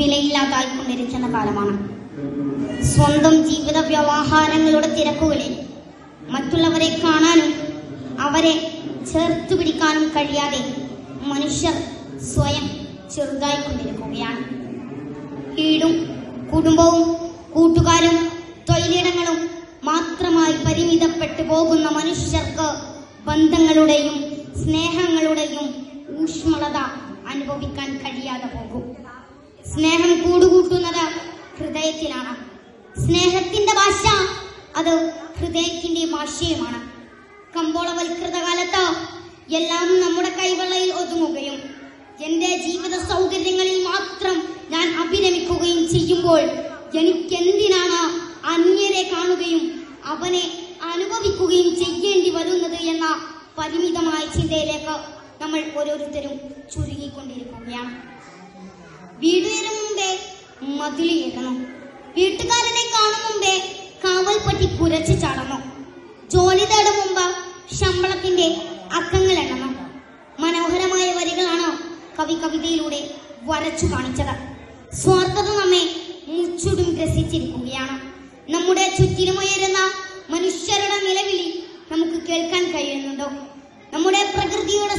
വിലയില്ലാതായിക്കൊണ്ടിരിക്കുന്ന കാലമാണ്. സ്വന്തം ജീവിത വ്യവഹാരങ്ങളുടെ തിരക്കുകളിൽ മറ്റുള്ളവരെ കാണാനും അവരെ ചേർത്തു പിടിക്കാനും കഴിയാതെ മനുഷ്യർ സ്വയം ചെറുതായിക്കൊണ്ടിരിക്കുകയാണ്. വീടും കുടുംബവും കൂട്ടുകാരും തൊഴിലിടങ്ങളും മാത്രമായി പരിമിതപ്പെട്ടു പോകുന്ന മനുഷ്യർക്ക് ബന്ധങ്ങളുടെയും സ്നേഹങ്ങളുടെയും ഊഷ്മളത അനുഭവിക്കാൻ കഴിയാതെ പോകും. സ്നേഹം കൂടുകൂട്ടുന്നത് ഹൃദയത്തിലാണ് സ്നേഹത്തിന്റെ ഭാഷ അത് ഹൃദയത്തിന്റെ ഭാഷയുമാണ്. കമ്പോളവൽകൃത കാലത്ത് എല്ലാം നമ്മുടെ കൈവെള്ളയിൽ ഒതുങ്ങുകയും എന്റെ ജീവിത സൗകര്യങ്ങളിൽ മാത്രം ഞാൻ അഭിരമിക്കുകയും ചെയ്യുമ്പോൾ എനിക്കെന്തിനാണ് അന്യരെ കാണുകയും അവനെ അനുഭവിക്കുകയും ചെയ്യേണ്ടി വരുന്നത് എന്ന പരിമിതമായ ചിന്തയിലേക്ക് നമ്മൾ ഓരോരുത്തരും ചുരുങ്ങിക്കൊണ്ടിരിക്കുകയാണ്. വീട് മതിലുയരണം വീട്ടുകാരനെ കാണും മുമ്പേ കാവൽപ്പറ്റി കുരച്ചു ചാടണം ജോലി തേടും മുമ്പ് ശമ്പളത്തിന്റെ അക്കങ്ങൾ എണ്ണണം. മനോഹരമായ വരികളാണോ കവി കവിതയിലൂടെ വരച്ചു കാണിച്ചത്. സ്വാർത്ഥത നമ്മെ മുച്ചുടും ഗ്രസിച്ചിരിക്കുകയാണ്. നമ്മുടെ ചുറ്റിലുമുയരുന്ന മനുഷ്യരുടെ നിലവിളി നമുക്ക് കേൾക്കാൻ കഴിയുന്നുണ്ടോ? നമ്മുടെ പ്രകൃതിയുടെ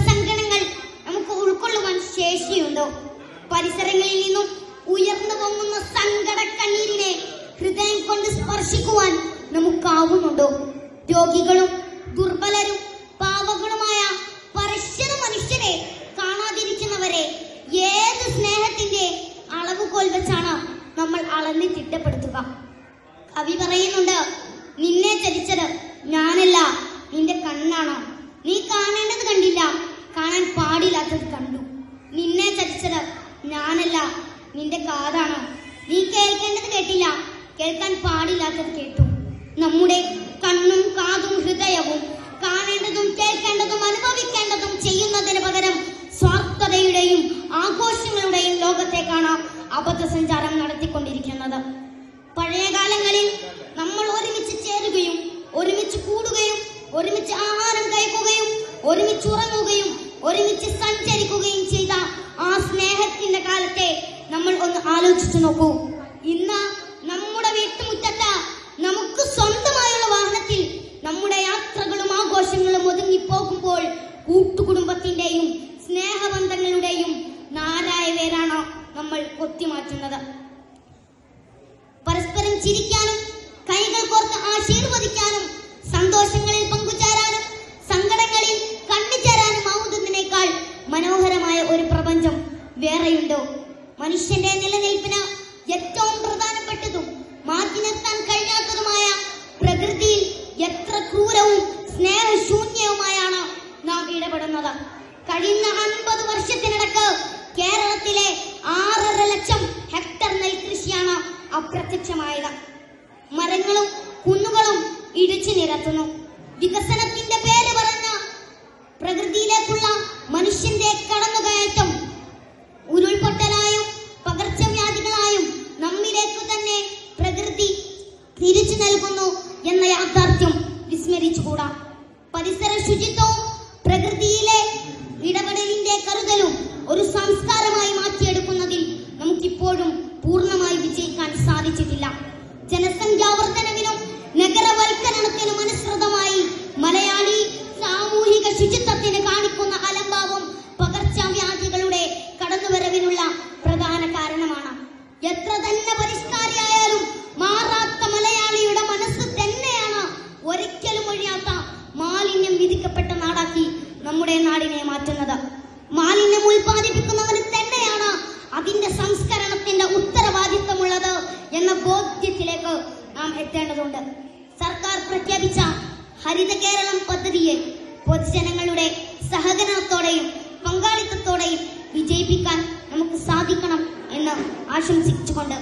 സ്പർശിക്കുവാൻ നമുക്കാവുന്നുണ്ടോ? രോഗികളും ദുർബലരും പാവകളുമായ പരിശുദ്ധ മനുഷ്യരെ കാണാതിരിക്കുന്നവരെ ഏത് സ്നേഹത്തിന്റെ അളവുകോൽ വെച്ചാണ് നമ്മൾ അളന്ന് തിട്ടപ്പെടുത്തുക കവി പറയുന്നുണ്ട് നിന്നെ ചതിച്ചത് ഞാനല്ല നിന്റെ കണ്ണാണ്. നീ കാണേണ്ടത് കണ്ടില്ല കാണാൻ പാടില്ലാത്തത് കണ്ടു. നിന്നെ ചതിച്ചത് ഞാനല്ല നിന്റെ കാതാണ്. നീ കേൾക്കേണ്ടത് കേട്ടില്ല കേൾക്കാൻ പാടില്ലാത്തത് കേട്ടു. നമ്മുടെ കണ്ണും കാതും ഹൃദയവും കാണേണ്ടതും കേൾക്കേണ്ടതും അനുഭവിക്കേണ്ടതും ചെയ്യുന്നതിന് പകരം സ്വാർത്ഥതയുടെയും ആഘോഷങ്ങളുടെയും ലോകത്തേക്കാണ് അബദ്ധസഞ്ചാരം നടത്തിക്കൊണ്ടിരിക്കുന്നത്. പഴയ കാലങ്ങളിൽ നമ്മൾ ഒരുമിച്ച് ചേരുകയും ഒരുമിച്ച് കൂടുകയും ഒരുമിച്ച് ആഹാരം കഴിക്കുകയും ഒരുമിച്ച് ഉറങ്ങുകയും ഒരുമിച്ച് സഞ്ചരിക്കുകയും ചെയ്ത ആ സ്നേഹത്തിന്റെ കാലത്തെ നമ്മൾ ഒന്ന് ആലോചിച്ചു നോക്കൂ. മനുഷ്യന്റെ നിലനിൽപ്പിന് ഏറ്റവും പ്രധാനപ്പെട്ടതും മാറ്റി നിർത്താൻ കഴിയാത്തതുമായ പ്രകൃതിയിൽ എത്ര ക്രൂരവും സ്നേഹശൂന്യവുമായാണ് നാം ഇടപെടുന്നത്. കഴിഞ്ഞ അൻപത് വർഷത്തിനിടക്ക് കേരളത്തിലെ ആറര ലക്ഷം ഹെക്ടർ നെൽകൃഷിയാണ് അപ്രത്യക്ഷമായത്. മരങ്ങളും കുന്നുകളും ഇടിച്ചു നിരത്തുന്നു. വികസനത്തിന്റെ പേര് പറഞ്ഞ പ്രകൃതിയിലേക്കുള്ള എന്ന യാഥാർത്ഥ്യം വിസ്മരിച്ചുകൂടാ. പരിസര ശുചിത്വവും പ്രകൃതിയിലെ ഇടപെടലിന്റെ കരുതലും ഒരു സംസ്കാരമായി മാറ്റിയെടുക്കുന്നതിൽ നമുക്കിപ്പോഴും പൂർണമായി വിജയിക്കാൻ സാധിച്ചിട്ടില്ല. ജനസംഖ്യാവർദ്ധനവിനും നഗരവൽക്കരണത്തിനും അനുസൃതമായി മലയാളി സാമൂഹിക ശുചിത്വത്തിന് കാണിക്കുന്ന അലംഭാവം പകർച്ചവ്യാധികളുടെ കടന്നുവരവിനുള്ള പ്രധാന കാരണമാണ്. എത്ര തന്നെ ഒരിക്കലും ഒഴിയാത്ത മാലിന്യം വിധിക്കപ്പെട്ട നാടാക്കി നമ്മുടെ നാടിനെ മാറ്റുന്നത്. മാലിന്യം ഉൽപ്പാദിപ്പിക്കുന്നവർ തന്നെയാണ് അതിന്റെ സംസ്കരണത്തിന്റെ ഉത്തരവാദിത്വമുള്ളത് എന്ന ബോധ്യത്തിലേക്ക് നാം എത്തേണ്ടതുണ്ട്. സർക്കാർ പ്രഖ്യാപിച്ച ഹരിത കേരളം പദ്ധതിയെ പൊതുജനങ്ങളുടെ സഹകരണത്തോടെയും പങ്കാളിത്തത്തോടെയും വിജയിപ്പിക്കാൻ നമുക്ക് സാധിക്കണം എന്ന് ആശംസിച്ചുകൊണ്ട്